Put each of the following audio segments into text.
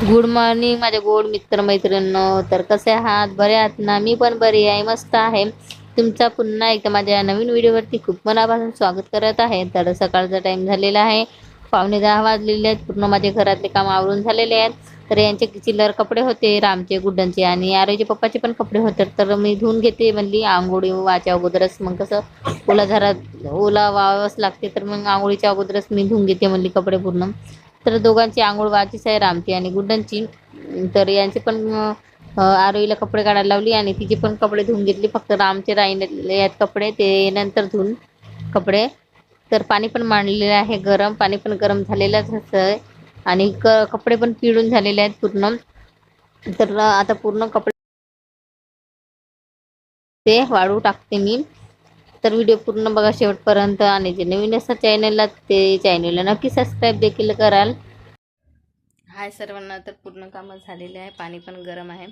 Good morning माझ्या गोड मित्रमैत्रिणींनो. तर कसे आहात? बरे आहात ना? मी पण बरी आहे मस्त आहे. तुमचा पुन्हा एकदा माझ्या नवीन व्हिडिओवरती खूप मनापासून स्वागत करत आहे. तर सकाळचा टाईम झालेला आहे. पावणे दहा वाजलेले आहेत. पूर्ण माझे घरातले काम आवरून झालेले आहेत. तर यांचे चिल्लर कपडे होते रामचे गुड्डनचे आणि आरोचे पप्पाचे पण कपडे होते. तर मी धुवून घेते म्हणली आंघोळी वाच्या अगोदरच. मग कसं ओला झरा ओला वावच लागते तर मग आंघोळीच्या अगोदरच मी धुवून घेते म्हणली कपडे पूर्ण. तर दोघांची आंघोळ वाचीच आहे रामची आणि गुड्डनची तर यांचे पण आरोईला कपडे काढायला लावली आणि तिचे पण कपडे धुवून घेतले. फक्त रामचे राहिले आहेत कपडे ते नंतर धुवून कपडे. तर पाणी पण मांडलेलं आहे गरम पाणी पण गरम झालेलंच असं आणि क कपडे पण पिळून झालेले आहेत पूर्ण. तर आता पूर्ण कपडे ते वाळू टाकते मी. तर व्हिडिओ पूर्ण बघा शेवटपर्यंत. आणि जे नवीन असतात चॅनलला ते चॅनलला नक्की सबस्क्राईब देखील कराल. हाय सर्वांना तर पूर्ण कामं झालेले आहे. पाणी पण गरम आहे.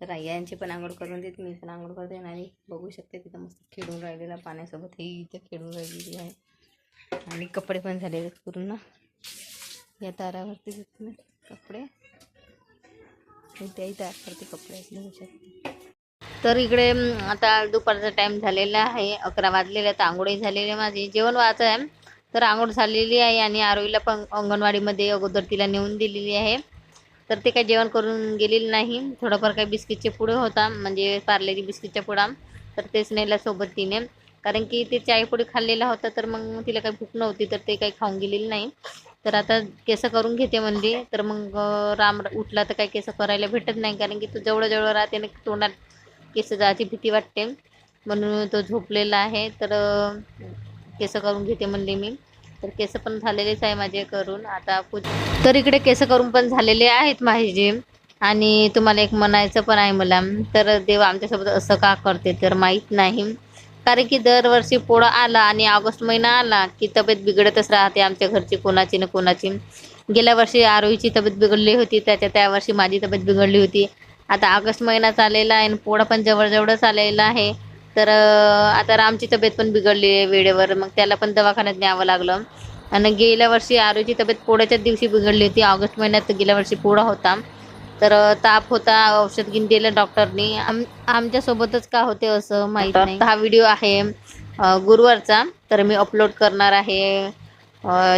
तर यांची पण आंघोळ करून देते मी पण आंघोळ करते. आणि बघू शकते तिथं मस्त खेळून राहिलेला पाण्यासोबत. हे इथं खेळून राहिलेली आहे. आणि कपडे पण झालेले आहेत पूर्ण. या तारावरती दिसते कपडे. त्याही तारावरती कपडे बघू शकते. तर इकडे आता दुपारचा टाईम झालेला आहे. अकरा वाजलेलं आहे तर आंघोळी झालेली आहे माझी. जेवण वाच आहे. तर आंघोळ झालेली आहे आणि आरोईला पण अंगणवाडीमध्ये अगोदर तिला नेऊन दिलेली आहे. तर ते काही जेवण करून गेलेली नाही. थोडंफार काही बिस्किटचे पुढे होता म्हणजे पार्लेजी बिस्किटच्या पुडा. तर तेच नेला सोबत तिने. कारण की ते चायपुडी खाल्लेला होता तर मग तिला काही भूक नव्हती तर ते काही खाऊन गेलेली नाही. तर आता केस करून घेते म्हणली तर मग राम उठला तर काही केस करायला भेटत नाही कारण की तो जवळजवळ राहते ना तोंडात केस जायची भीती वाटते. म्हणून तो झोपलेला आहे. तर केस करून घेते म्हणले मी. तर केस पण झालेलेच आहे माझे करून. आता तर इकडे केस करून पण झालेले आहेत माझे आणि तुम्हाला एक म्हणायचं पण आहे मला. तर देव आमच्यासोबत असं का करते तर माहीत नाही. कारण की दरवर्षी पोळा आला आणि ऑगस्ट महिना आला की तब्येत बिघडतच राहते आमच्या घरची कोणाची ना कोणाची. गेल्या वर्षी आरोहीची तब्येत बिघडली होती. त्याच्या त्या वर्षी माझी तब्येत बिघडली होती. आता ऑगस्ट महिना चाललेला आहे आणि पोळा पण जवळजवळच आलेला आहे. तर आता रामची तब्येत पण बिघडली आहे वेळेवर मग त्याला पण दवाखान्यात न्यावं लागलं. आणि गेल्या वर्षी आरोची तब्येत पोळ्याच्याच दिवशी बिघडली होती ऑगस्ट महिन्यात गेल्या वर्षी पोळा होता. तर ताप होता औषध घेऊन दिलं डॉक्टरनी. आम आमच्यासोबतच का होते असं माहीत नाही. हा व्हिडिओ आहे गुरुवारचा. तर मी अपलोड करणार आहे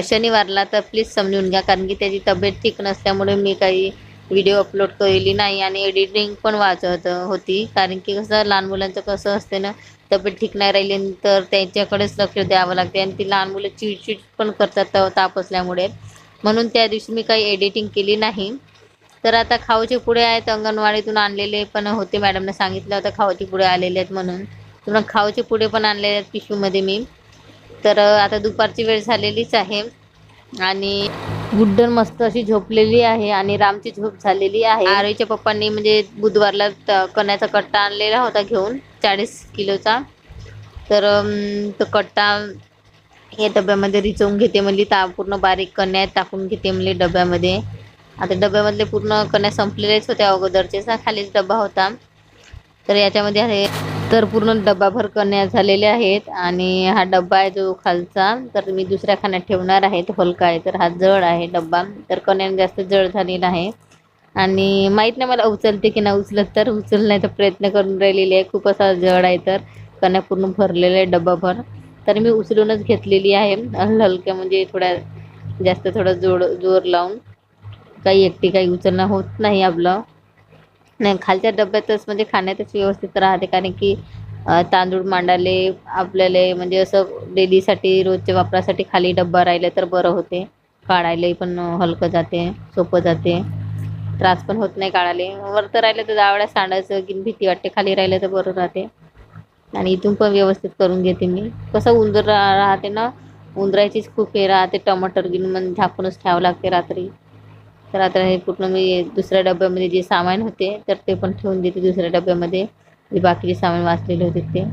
शनिवारला. तर प्लीज समजून घ्या कारण की त्याची तब्येत ठीक नसल्यामुळे मी काही व्हिडिओ अपलोड केली नाही आणि एडिटिंग पण वाचत होती. कारण की कसं लहान मुलांचं कसं असते ना तब्येत ठीक नाही राहिली तर त्यांच्याकडेच लक्ष द्यावं लागते आणि ती लहान मुलं चिडचिड पण करतात ताप असल्यामुळे. म्हणून त्या दिवशी मी काही एडिटिंग केली नाही. तर आता खाऊचे पुढे आहेत अंगणवाडीतून आणलेले पण होते मॅडमने सांगितलं होतं खाऊचे पुढे आलेले आहेत म्हणून. तुम्हाला खाऊचे पुढे पण आणलेले आहेत पिशवीमध्ये मी. तर आता दुपारची वेळ झालेलीच आहे. आणि गुड्डन मस्त अशी झोपलेली आहे आणि रामची झोप झालेली आहे. आरोईच्या पप्पांनी म्हणजे बुधवारला कण्याचा कट्टा आणलेला होता घेऊन चाळीस किलोचा. तर तो कट्टा या डब्यामध्ये रिचवून घेते म्हणली ता पूर्ण बारीक कण्या टाकून घेते म्हणली डब्यामध्ये. आता डब्यामधले पूर्ण कण्या संपलेलेच होत्या अगोदरचे खालीच डब्बा होता. तर याच्यामध्ये आहे तर पूर्ण डब्बाभर कण्या झालेल्या आहेत आणि हा डब्बा आहे जो खालचा. तर मी दुसऱ्या खाण्यात ठेवणार आहे. तो हलका आहे तर हा जड आहे डब्बा. तर कण्याने जास्त जड झालेला आहे. आणि माहीत नाही मला उचलते की नाही उचलत तर उचलण्याचा प्रयत्न करून राहिलेली आहे. खूप असा जड आहे तर कण्या पूर्ण भरलेला आहे डब्बाभर. तर मी उचलूनच घेतलेली आहे. हलक्या म्हणजे थोड्या जास्त थोडं जोड जोर लावून. काही एकटी काही उचलणं होत नाही आपलं. नाही खालच्या डब्यातच म्हणजे खाण्यातच व्यवस्थित राहते. कारण की तांदूळ मांडाले आपल्याला म्हणजे असं डेलीसाठी रोजच्या वापरासाठी खाली डब्बा राहिला तर बरं होते. काढायलाही पण हलकं जाते सोपं जाते. त्रास पण होत नाही काढायला. वर तर राहिलं तर जावळ्या सांडायचं की भीती वाटते. खाली राहिलं तर बरं राहते. आणि इथून पण व्यवस्थित करून घेते मी. कसं उंदर राहते ना उंदराचीच खूप हे राहते. टमाटर घेऊन मग म्हणजे झाकूनच ठेवावं लागते रात्री. तर आता हे पूर्ण मी दुसऱ्या डब्यामध्ये जे सामान होते तर ते पण ठेवून देते दुसऱ्या डब्यामध्ये. जे बाकीचे सामान वाचलेले होते ते.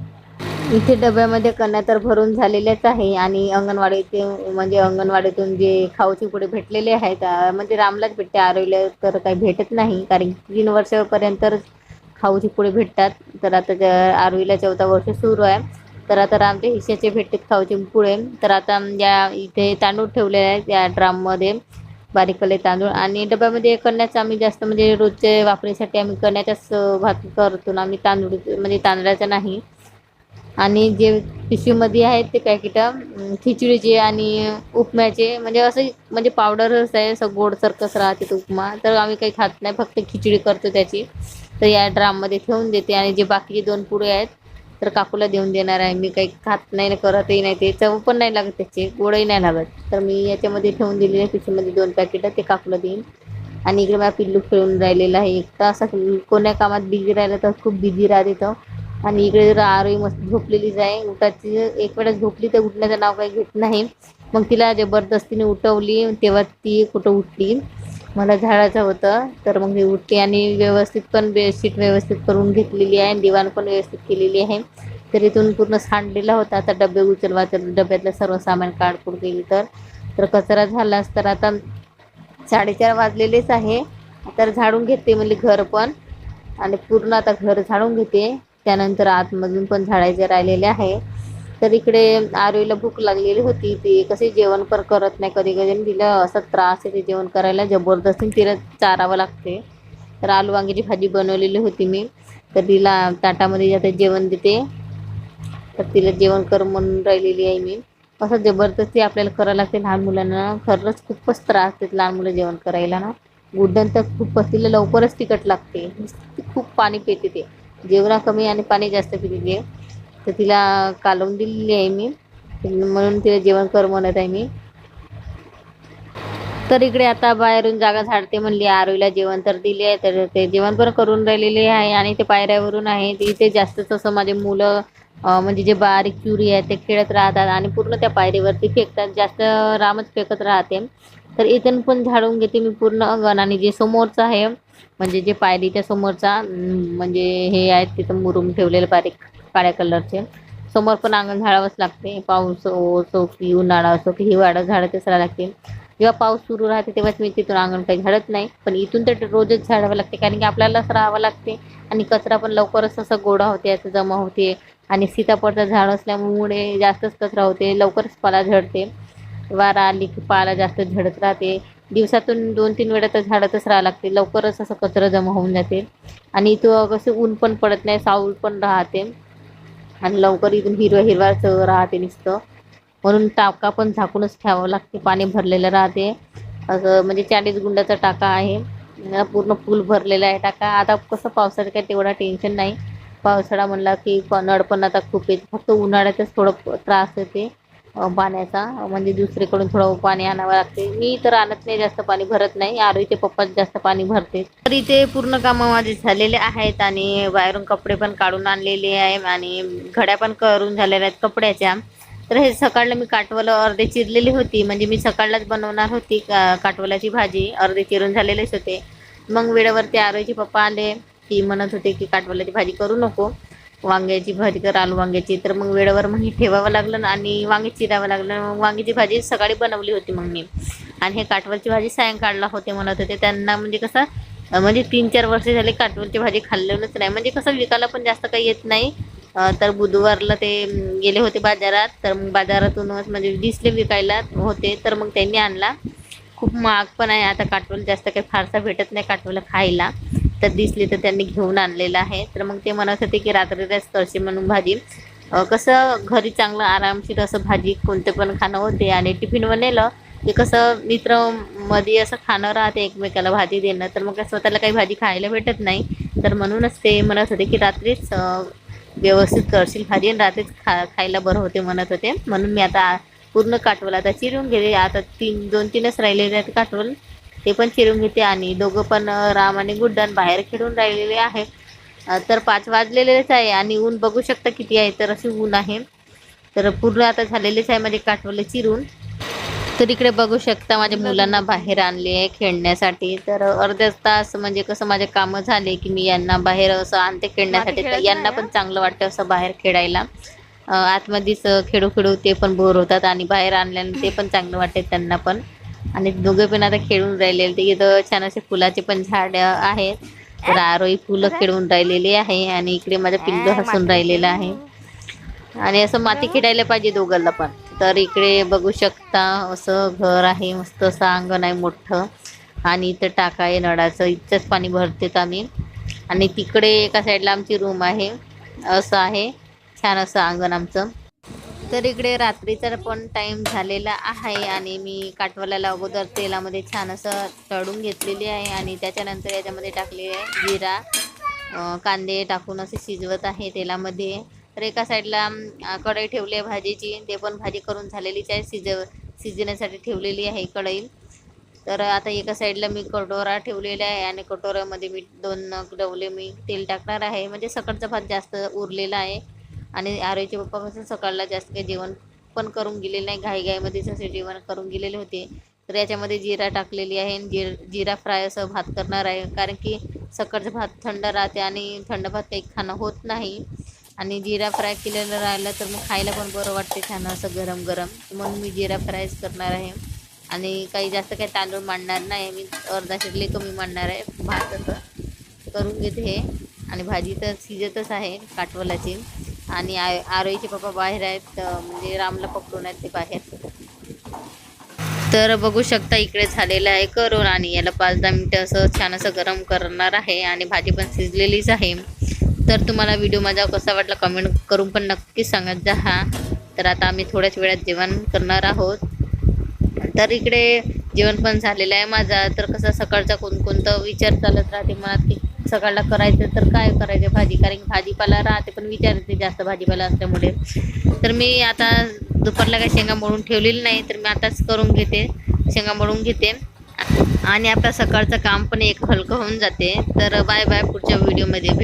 इथे डब्यामध्ये कन्या तर भरून झालेल्याच आहे आणि अंगणवाडीचे म्हणजे अंगणवाडीतून जे खाऊचे पुढे भेटलेले आहेत म्हणजे रामलाच भेटते आरोग्य तर काही भेटत नाही कारण तीन वर्षापर्यंतच खाऊचे पुढे भेटतात. तर आता आरवीला चौदा चौथा वर्ष सुरू आहे. तर आता रामच्या हिश्याचे भेटतात खाऊचे पुढे. तर आता या इथे तांदूळ ठेवलेले आहेत या ड्राममध्ये. बारीकले तांदूळ आणि डब्यामध्ये कण्याचं आम्ही जास्त म्हणजे रोजचे वापरीसाठी आम्ही करण्याचाच भात करतो ना. आम्ही तांदूळ म्हणजे तांदळाचा नाही. आणि जे पिशवीमध्ये आहेत ते पॅकेट खिचडीचे आणि उपम्याचे म्हणजे असं म्हणजे पावडरच आहे असं गोडसारखंच राहते तो उपमा. तर आम्ही काही खात नाही फक्त खिचडी करतो त्याची. तर या ड्राममध्ये ठेवून देते आणि जे बाकीचे दोन पुढे आहेत तर काकूला देऊन देणार आहे. मी काही खात नाही ना करतही नाही. ते चव पण नाही लागत त्याचे. गोडही नाही लागत. तर मी याच्यामध्ये ठेवून दिलेले आहे. पिशवीमध्ये दोन पॅकेट ते काकूला देईन. आणि इकडे माझा पिल्लू खेळून राहिलेला आहे. एक तर असं कोण्या कामात बिझी राहिलं तर खूप बिझी राहते तो. आणि इकडे जर आरोही मस्त झोपलेलीच आहे. उठाची एक वेळा झोपली तर उठण्याचं नाव काही घेत नाही. मग तिला जबरदस्तीने उठवली. तेव्हा ती कुठं उठली? मला झाडाचं होतं तर मग मी उठली आणि व्यवस्थित पण बेडशीट व्यवस्थित करून घेतलेली आहे दिवाण पण व्यवस्थित केलेली आहे. तर इथून पूर्ण सांडलेला होता आता डबे उचलवा तर डब्यातलं सर्व सामान काढकूड केली तर. तर कचरा झालाच तर आता साडेचार वाजलेलेच आहे. तर झाडून घेते म्हणजे घर पण. आणि पूर्ण आता घर झाडून घेते. त्यानंतर आतमधून पण झाडायचे राहिलेले आहे. तर इकडे आरोईला भूक लागलेली होती ती कशी जेवण पण करत नाही कधी कधी. तिला असा त्रास आहे ते जेवण करायला जबरदस्ती तिला चारावं लागते. तर आलू वांग्याची भाजी बनवलेली होती मी. तर तिला ताटामध्ये आता जेवण देते. तर तिला जेवण कर म्हणून राहिलेली आहे मी. असं जबरदस्ती आपल्याला करावं लागते लहान मुलांना. खरंच खूपच त्रास देत लहान मुलं जेवण करायला ना. गुड्डन तर खूपच तिला लवकरच तिखट लागते. खूप पाणी पिते ते. जेवणा कमी आणि पाणी जास्त पिते ते. तर तिला कालवून दिलेली आहे मी. म्हणून तिला जेवण कर म्हणत आहे मी. तर इकडे आता बाहेरून जागा झाडते म्हणली. आरोईला जेवण तर दिले आहे तर ते जेवण पण करून राहिलेले आहे आणि ते पायऱ्यावरून आहे. इथे जास्तच असं माझे मुलं म्हणजे जे बारीक चुरी आहे ते खेळत राहतात आणि पूर्ण त्या पायरीवरती फेकतात. जास्त रामच फेकत राहते. तर इथून पण झाडून घेते मी पूर्ण अंगण आणि जे समोरचं आहे म्हणजे जे पायरीच्या समोरचा म्हणजे हे आहेत तिथं मुरुम ठेवलेलं बारीक. काळ्या कलरचे. समोर पण अंगण झाडावंच लागते. पाऊस असो की उन्हाळा असो की हिवाळा झाडातच राहावं लागते जेव्हा पाऊस सुरू राहते तेव्हाच मी तिथून अंगण काही झाडत नाही. पण इथून तर रोजच झाडावं लागते. कारण की आपल्यालाच राहावं लागते. आणि कचरा पण लवकरच असं गोडा होते असं जमा होते. आणि सीताफळचं झाड असल्यामुळे जास्तच कचरा होते. लवकरच पाला झडते. वारा आली की पाला जास्त झडत राहते. दिवसातून दोन तीन वेळा तर झाडतच राहावं लागते. लवकरच असं कचरा जमा होऊन जाते. आणि इथं कसं ऊन पण पडत नाही साऊल पण राहते. आणि लवकर इथून हिरवं हिरवाच राहते नुसतं. म्हणून टाका पण झाकूनच ठेवावं लागते पाणी भरलेलं राहते. असं म्हणजे चाळीस गुंडाचा टाका आहे. पूर्ण फुल भरलेला आहे टाका. आता कसं पावसाळ्यात काही तेवढा टेन्शन नाही. पावसाळा म्हणला की नळ पण आता खूप येते फक्त उन्हाळ्यातच थोडं त्रास येते पाण्याचा. म्हणजे दुसरीकडून थोडं पाणी आणावं लागते. मी तर आणत नाही जास्त पाणी भरत नाही. आरोईचे पप्पाच जास्त पाणी भरते. तर इथे पूर्ण कामं माझे झालेले आहेत आणि बाहेरून कपडे पण काढून आणलेले आहे आणि घड्या पण करून झालेल्या आहेत कपड्याच्या. तर हे सकाळला मी काटवलं अर्धे चिरलेली होती. म्हणजे मी सकाळलाच बनवणार होती का काटवल्याची भाजी. अर्धे चिरून झालेलेच होते. मग वेळेवरती आरोईचे पप्पा आले की म्हणत होते की काटवल्याची भाजी करू नको. वांग्याची भाजी कर आलू वांग्याची. तर मग वेळेवर मग हे ठेवावं लागलं आणि वांगे चिरावं लागलं. मग वांग्याची भाजी सकाळी बनवली होती मग मी. आणि हे काटवलची भाजी सायंकाळला होते म्हणत होते. त्यांना म्हणजे कसं म्हणजे तीन चार वर्ष झाले काटवलची भाजी खाल्लेलंच नाही. म्हणजे कसं विकायला पण जास्त काही येत नाही. तर बुधवारला ते गेले होते बाजारात. तर मग बाजारातूनच म्हणजे दिसले विकायला होते. तर मग त्यांनी आणला. खूप महाग पण आहे. आता काटवल जास्त काही फारसा भेटत नाही काटवलं खायला. तर दिसली तर त्यांनी घेऊन आणलेलं आहे. तर मग ते म्हणत होते की रात्री रस करशील म्हणून भाजी. कसं घरी चांगलं आरामशीर असं भाजी कोणते पण खाणं होते आणि टिफिन बनेलं की कसं मित्रमध्ये असं खाणं राहते एकमेकाला भाजी देणं. तर मग स्वतःला काही भाजी खायला भेटत नाही. तर म्हणूनच ते म्हणत होते की रात्रीच व्यवस्थित करशील भाजी आणि रात्रीच खा खायला बरं होते म्हणत होते. म्हणून मी आता पूर्ण काटवल आता चिरून गेले आता तीन दोन तीनच राहिलेले आहेत काटवल. ते पण चिरून घेते आणि दोघं पण राम आणि गुड्डन बाहेर खेळून राहिलेले आहेत अं, तर पाच वाजलेलेच आहे आणि ऊन बघू शकता किती आहे तर असे ऊन आहे. तर पूर्ण आता झालेलेच आहे माझे काटवले चिरून. तर इकडे बघू शकता माझ्या मुलांना बाहेर आणले आहे खेळण्यासाठी. तर अर्ध्या तास म्हणजे कसं माझे कामं झाले की मी यांना बाहेर असं आणते खेळण्यासाठी. तर यांना पण चांगलं वाटतं असं बाहेर खेळायला. आतमध्येच खेळू खेळू ते पण बोर होतात आणि बाहेर आणल्याने ते पण चांगलं वाटते त्यांना पण. आणि दोघे पण आता खेळून राहिलेले ते इथं छान असे फुलाचे पण झाड आहेत. तर आरोही फुलं खेळून राहिलेली आहे आणि इकडे माझं पिल्लू हसून राहिलेलं आहे. आणि असं माती खेळायला पाहिजे दोघांना पण. तर इकडे बघू शकता असं घर आहे मस्त असं अंगण आहे मोठं. आणि इथं टाका आहे नळाचं इथंच पाणी भरतेत आम्ही. आणि तिकडे एका साईडला आमची रूम आहे. असं आहे. छान असं अंगण आमचं. तर इकडे रात्रीचा पण टाईम झालेला आहे आणि मी काटवाल्याला अगोदर तेलामध्ये छान असं तळून घेतलेली आहे आणि त्याच्यानंतर याच्यामध्ये टाकले आहे जिरा कांदे टाकून असे शिजवत आहे तेलामध्ये. तर एका साईडला कढई ठेवली आहे भाजीची ते पण भाजी करून झालेलीच आहे शिजव शिजण्यासाठी ठेवलेली आहे कढई. तर आता एका साईडला मी कटोरा ठेवलेला आहे आणि कटोऱ्यामध्ये मी दोन डवले मी तेल टाकणार आहे. म्हणजे सकाळचा भात जास्त उरलेला आहे. आणि आरोईचे पप्पा सकाळला जास्त काही जेवण पण करून गेलेलं नाही. घाईघाईमध्येच असे जेवण करून गेलेले होते. तर याच्यामध्ये जिरा टाकलेली आहे आणि जिर जिरा फ्राय असं भात करणार आहे. कारण की सकाळचं भात थंड राहते आणि थंड भात काही खाणं होत नाही. आणि जिरा फ्राय केलेलं राहिलं तर मग खायला पण बरं वाटते छान असं गरम गरम. म्हणून मी जिरा फ्रायच करणार आहे. आणि काही जास्त काही तांदूळ मांडणार नाही. मी अर्धा शिकले कमी मांडणार आहे. भात असं करून घेते हे. आणि भाजी तर शिजतच आहे. काटवलाची. आणि आ आरोईचे पप्पा बाहेर आहेत म्हणजे रामला पकडून आहेत ते बाहेर. तर बघू शकता इकडे झालेलं आहे करून आणि याला पाच दहा मिनटं असं छान असं गरम करणार आहे आणि भाजी पण शिजलेलीच आहे. तर तुम्हाला व्हिडिओ माझा कसा वाटला कमेंट करून पण नक्की सांगत जा. हा तर आता आम्ही थोड्याच वेळात जेवण करणार आहोत. तर इकडे जेवण पण झालेलं आहे माझा. तर कसं सकाळचा कोणकोणता विचार चालत राहते मनात की सकाळला करायचं तर काय करायचं? भाजी कारण भाजीपाला राहते पण विचारते जास्त भाजीपाला असल्यामुळे. तर मी आता दुपारला काही शेंगा मोडून ठेवलेली नाही तर मी आताच करून घेते. शेंगा मोडून घेते. आणि आपलं सकाळचं काम पण एक हलकं होऊन जाते. तर बाय बाय पुढच्या व्हिडिओमध्ये भेट